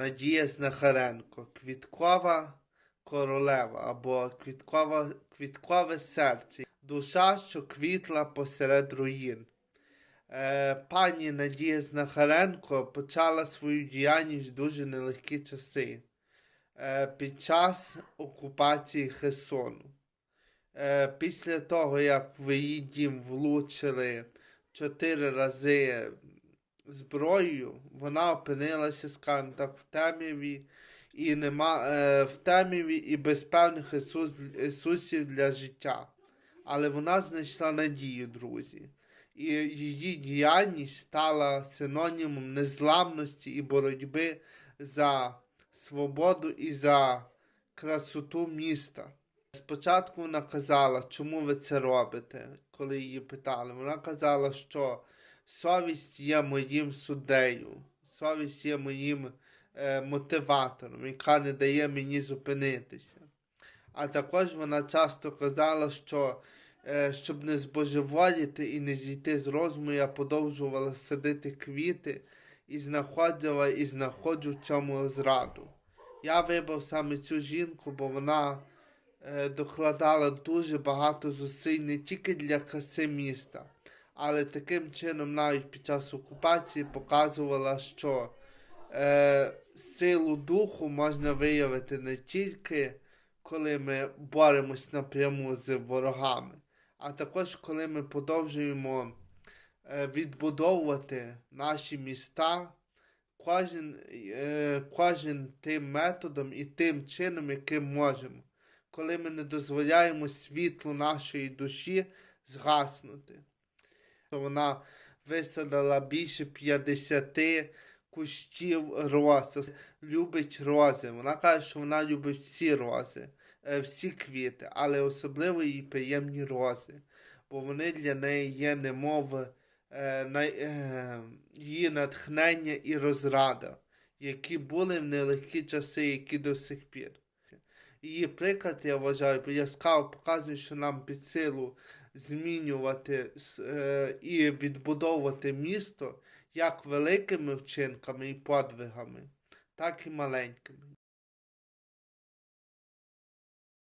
Надія Знахаренко, Квіткова королева або квіткова, Квіткове серце, душа, що квітла посеред руїн. Е, пані Надія Знахаренко почала свою діяльність в дуже нелегкі часи е, під час окупації Херсону. Е, після того, як в її дім влучили чотири рази зброєю, вона опинилася, скажімо так, в темряві і нема е, в темряві і без певних ресурсів для життя. Але вона знайшла надію, друзі. І її діяльність стала синонімом незламності і боротьби за свободу і за красоту міста. Спочатку вона казала, чому ви це робите, коли її питали. Вона казала, що совість є моїм суддею, совість є моїм е, мотиватором, яка не дає мені зупинитися. А також вона часто казала, що е, щоб не збожеволіти і не зійти з розуму, я подовжувала садити квіти і знаходила і знаходжу в цьому зраду. Я вибрав саме цю жінку, бо вона е, докладала дуже багато зусиль не тільки для краси міста, але таким чином навіть під час окупації показувала, що е, силу духу можна виявити не тільки коли ми боремось напряму з ворогами, а також коли ми продовжуємо е, відбудовувати наші міста. Кожен, е, кожен тим методом і тим чином, яким можемо, коли ми не дозволяємо світлу нашої душі згаснути. То вона висадила більше 50 кущів роз, любить рози. Вона каже, що вона любить всі рози, е, всі квіти, але особливо їй приємні рози, бо вони для неї є немов е, е, її натхнення і розрада, які були в нелегкі часи, які до сих пір. Її приклад, я вважаю, яскраво показує, що нам під силу змінювати е, і відбудовувати місто як великими вчинками і подвигами, так і маленькими.